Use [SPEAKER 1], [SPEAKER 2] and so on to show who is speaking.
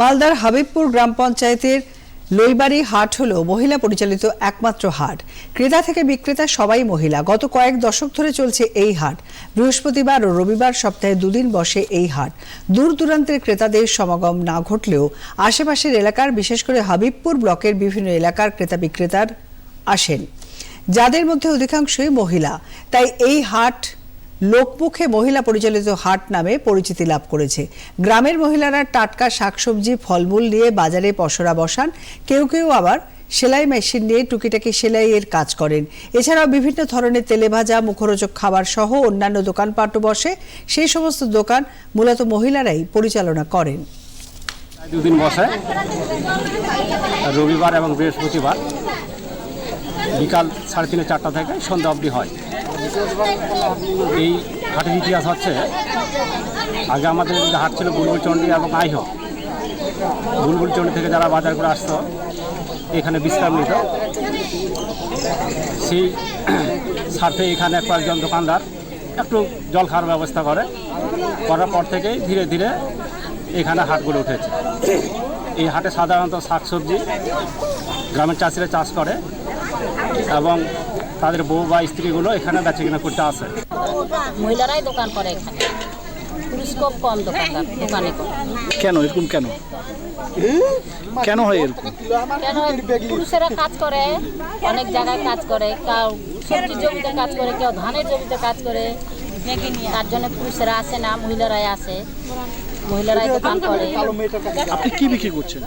[SPEAKER 1] মালদার হাবিবপুর গ্রাম পঞ্চায়েতের লইবাড়ি হাট হলো মহিলা পরিচালিত একমাত্র হাট। ক্রেতা থেকে বিক্রেতা সবাই মহিলা। গত কয়েক দশক ধরে চলছে এই হাট। বৃহস্পতিবার ও রবিবার সপ্তাহে দুদিন বসে এই হাট। দূর দূরান্তের ক্রেতাদের সমাগম না ঘটলেও আশেপাশের এলাকার, বিশেষ করে হাবিবপুর ব্লকের বিভিন্ন এলাকার ক্রেতা বিক্রেতার আসেন। যাদের মধ্যে অধিকাংশই মহিলা। তাই এই হাট লোকমুখে মহিলা পরিচালিত হাট নামে পরিচিতি লাভ করেছে। গ্রামের মহিলারা টাটকা শাকসবজি, ফলমূল নিয়ে বাজারে পসরা বসান। কেউ কেউ আবার সেলাই মেশিন নিয়ে টুকিটাকি সেলাইয়ের কাজ করেন। এছাড়াও বিভিন্ন ধরনের তেলে ভাজা, মুখরোচক খাবার সহ অন্যান্য দোকানপাটও বসে। সেই সমস্ত দোকান মূলত মহিলারাই পরিচালনা করেন।
[SPEAKER 2] দুদিন বসে। রবিবার এবং বৃহস্পতিবার। বিকাল সাড়ে তিনে চারটা থেকে সন্ধ্যা অবধি হয়। এই হাটের ইতিহাস হচ্ছে, আগে আমাদের হাট ছিল বুলবুলচন্ডী এবং আইহ। বুলবুলচন্ডী থেকে যারা বাজার করে আসতো, এখানে বিশ্রাম নিত। সেই স্বার্থে এখানে কয়েকজন দোকানদার একটু জল খাওয়ার ব্যবস্থা করে, করার পর থেকেই ধীরে ধীরে এখানে হাটগুলো উঠেছে। এই হাটে সাধারণত শাকসবজি গ্রামের চাষিরা চাষ করে এবং তাদের বউ বা স্ত্রীগুলো এখানে বেচে কিনা করতে আসে।
[SPEAKER 3] মহিলারাই দোকান করে এখানে। পুরুষ খুব কম দোকানদার দোকানে
[SPEAKER 4] কেন? এরকম কেন? কেন হয় এরকম?
[SPEAKER 3] কেন পুরুষেরা কাজ করে অনেক জায়গায় কাজ করে কেউ সবজি জমিতে কাজ করে কেউ ধানের জমিতে কাজ করে। তার জন্য পুরুষেরা আসে না মহিলারাই আসে মহিলারাই দোকান করে।
[SPEAKER 4] আপনি কি বিক্রি করছেন?